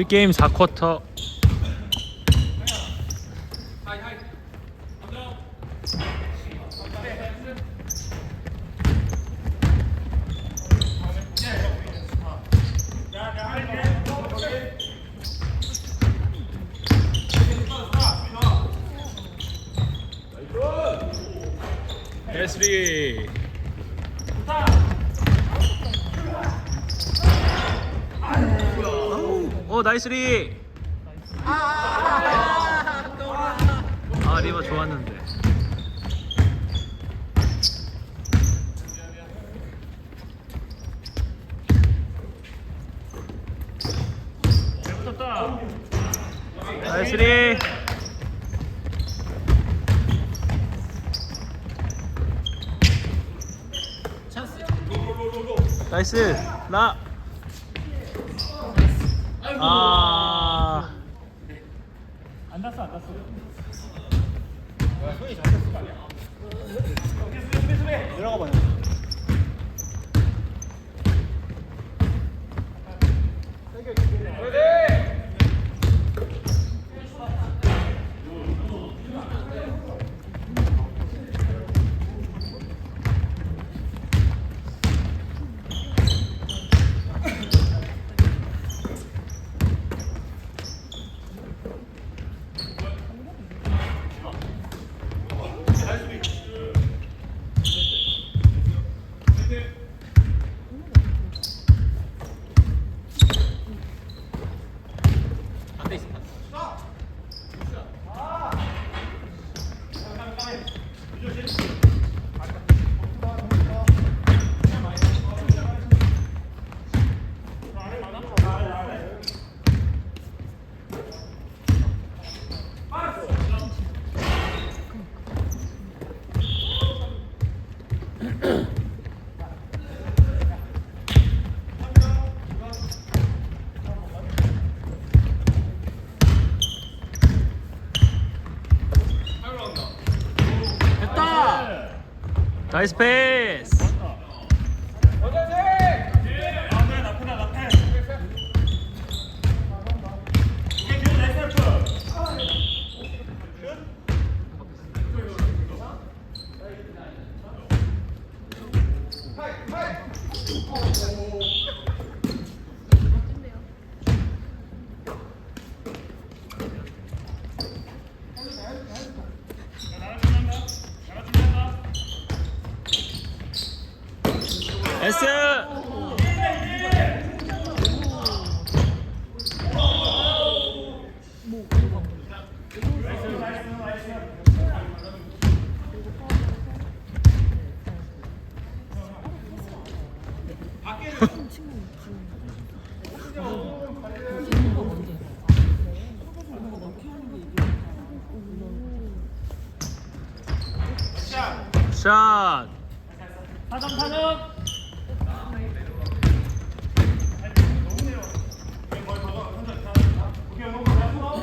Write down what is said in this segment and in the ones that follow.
1게임 4쿼터. S3 오 나이스리. 아 리버 좋았는데. 나이스리. 나이스. 나 아. 안 났어 안 났어. 내려가 봐 나이스 패스 나패 나패 나패 이게 그 레스프 에스. 샷. 타점 타점 아니야 나나 여기 나가야 돼 현재 거기 안 현재 거기 빨리 가야 돼 그거 올리고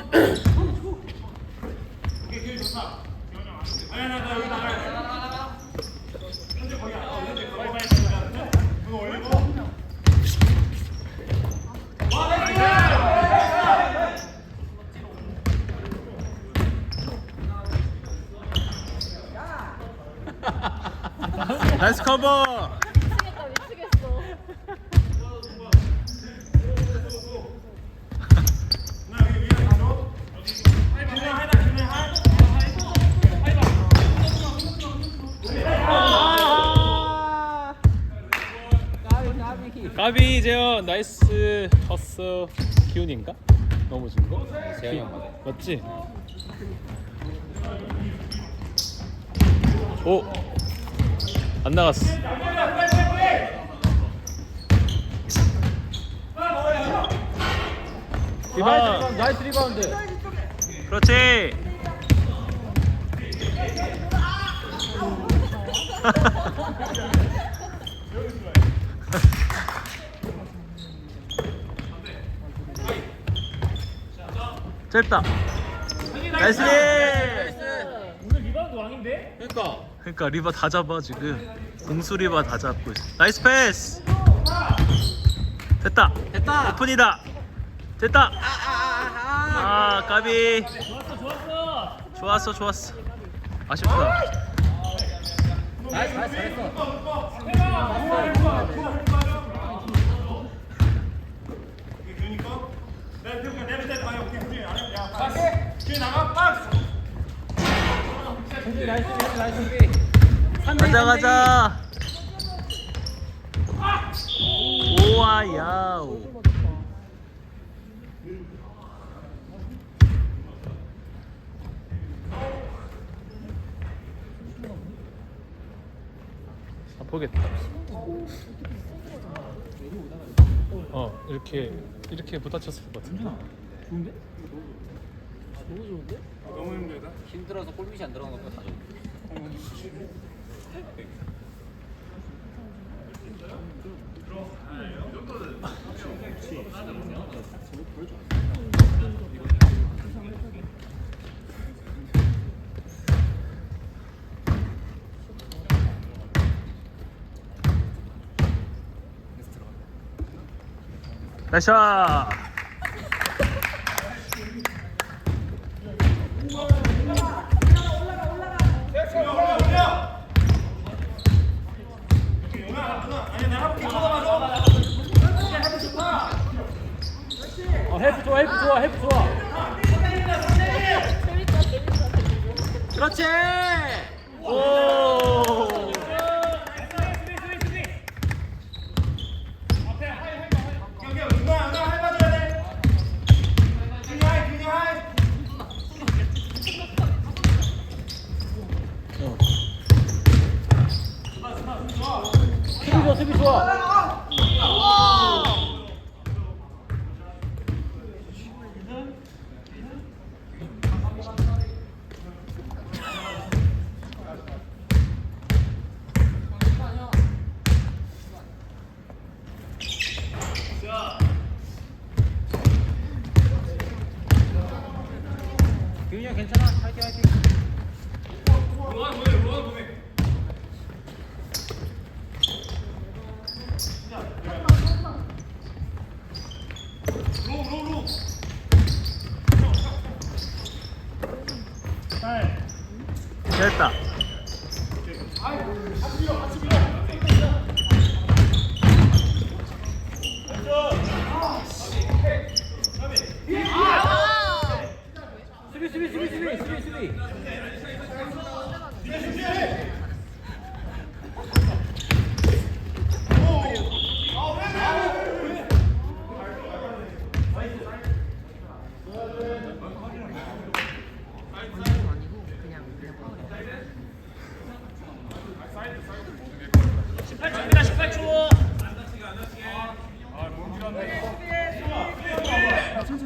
나이스 커버 미치겠다 미치겠어 나 여기 위에 가줘 어디 그냥 하나 그냥 하나 까비 재현 나이스 컸어 기훈인가? 넘어진 거? 재현이 형 맞아. 맞지? 오! 안 나갔어 리바운드 나이스 리바운드. 그렇지 짧다 나이스 오늘 리바운드 왕인데? 그러니까. 그러니까 리바 다 잡아 지금 공수 리바 다 잡고 있어 나이스 패스 됐다 됐다. 오픈이다 됐다. 아 아 아 아 아 까비. 좋았어 좋았어 좋았어 좋았어. 아쉽다. 나이스 나이스 잘했어 그러니까 내가 그러니까 내가 내가 아니 오케이 오케이 안 해. 야 박스 뒤에 나가 박스 준비 나이스 나이스 나이스 가자 가자. 오와 야우. 아 보겠다. 어 이렇게 이렇게 부딪혔을 것 같은데. 좋은데? 너무 좋은데? 너무 힘들다 힘들어서 골밑이 안 들어간 것보다 다 좋은데 나이샤. 아니 내가 할게 쳐다봐줘 어 헬프 좋아 헬프 좋아 헬프 좋아 그렇지 오. 수비 좋아 규현이 형 괜찮아 화이팅 화이팅 됐다. 수비 수비 수비 수비 수비 수비 찬스